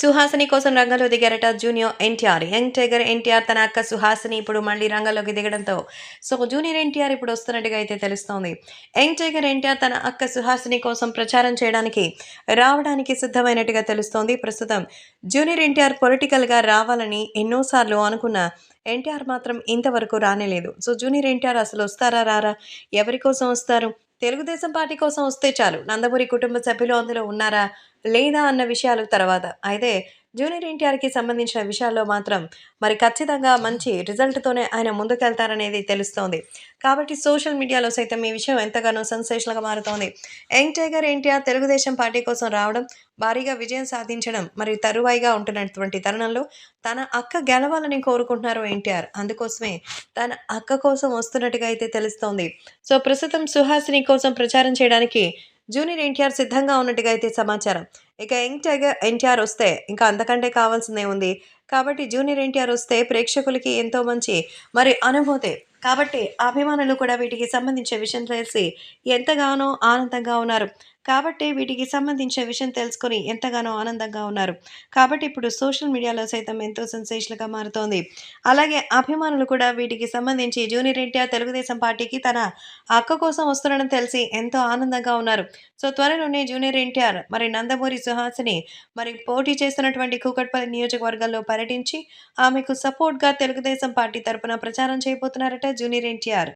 సుహాసిని కోసం రంగంలో దిగారట junior NTR. Young tiger NTR తన అక్క సుహాసిని ఇప్పుడు మళ్ళీ రంగంలోకి దిగడంతో సో జూనియర్ ఎన్టీఆర్ ఇప్పుడు వస్తున్నట్టుగా అయితే తెలుస్తోంది. యంగ్ టైగర్ ఎన్టీఆర్ తన అక్క సుహాసిని కోసం ప్రచారం చేయడానికి రావడానికి సిద్ధమైనట్టుగా తెలుస్తోంది. ప్రస్తుతం జూనియర్ ఎన్టీఆర్ పొలిటికల్గా రావాలని ఎన్నోసార్లు అనుకున్న ఎన్టీఆర్ మాత్రం ఇంతవరకు రానేలేదు. సో జూనియర్ ఎన్టీఆర్ అసలు వస్తారా రారా? ఎవరి కోసం వస్తారు? తెలుగుదేశం పార్టీ కోసం వస్తే చాలు. నందమూరి కుటుంబ సభ్యులు అందులో ఉన్నారా లేదా అన్న విషయాలు తర్వాత. అయితే జూనియర్ ఎన్టీఆర్కి సంబంధించిన విషయాల్లో మాత్రం మరి ఖచ్చితంగా మంచి రిజల్ట్తోనే ఆయన ముందుకెళ్తారనేది తెలుస్తోంది. కాబట్టి సోషల్ మీడియాలో సైతం ఈ విషయం ఎంతగానో సెన్సేషనల్గా మారుతోంది. Young tiger NTR Telugu Desam party కోసం రావడం భారీగా విజయం సాధించడం మరి తరువాయిగా ఉంటున్నటువంటి తరుణంలో తన అక్క గెలవాలని కోరుకుంటున్నారు ఎన్టీఆర్. అందుకోసమే తన అక్క కోసం వస్తున్నట్టుగా అయితే తెలుస్తోంది. సో ప్రస్తుతం సుహాసిని కోసం ప్రచారం చేయడానికి జూనియర్ ఎన్టీఆర్ సిద్ధంగా ఉన్నట్టుగా అయితే సమాచారం. ఇక యంగ్ టైగర్ ఎన్టీఆర్ వస్తే ఇంకా అంతకంటే కావాల్సిందే ఉంది. కాబట్టి జూనియర్ ఎన్టీఆర్ వస్తే ప్రేక్షకులకి ఎంతో మంచి మరి అనుభూతి. కాబట్టి అభిమానులు కూడా వీటికి సంబంధించిన విషయం తెలిసి ఎంతగానో ఆనందంగా ఉన్నారు. కాబట్టి వీటికి సంబంధించిన విషయం తెలుసుకొని ఎంతగానో ఆనందంగా ఉన్నారు. కాబట్టి ఇప్పుడు సోషల్ మీడియాలో సైతం ఎంతో సెన్సేషన్గా మారుతోంది. అలాగే అభిమానులు కూడా వీటికి సంబంధించి జూనియర్ ఎన్టీఆర్ తెలుగుదేశం పార్టీకి తన అక్క కోసం వస్తున్నాడని తెలిసి ఎంతో ఆనందంగా ఉన్నారు. సో త్వరలోనే జూనియర్ ఎన్టీఆర్ మరి నందమూరి సుహాసిని మరి పోటీ చేస్తున్నటువంటి కూకట్పల్లి నియోజకవర్గాల్లో పర్యటించి ఆమెకు సపోర్ట్గా తెలుగుదేశం పార్టీ తరపున ప్రచారం చేయబోతున్నారట జూనియర్ ఎన్టీఆర్.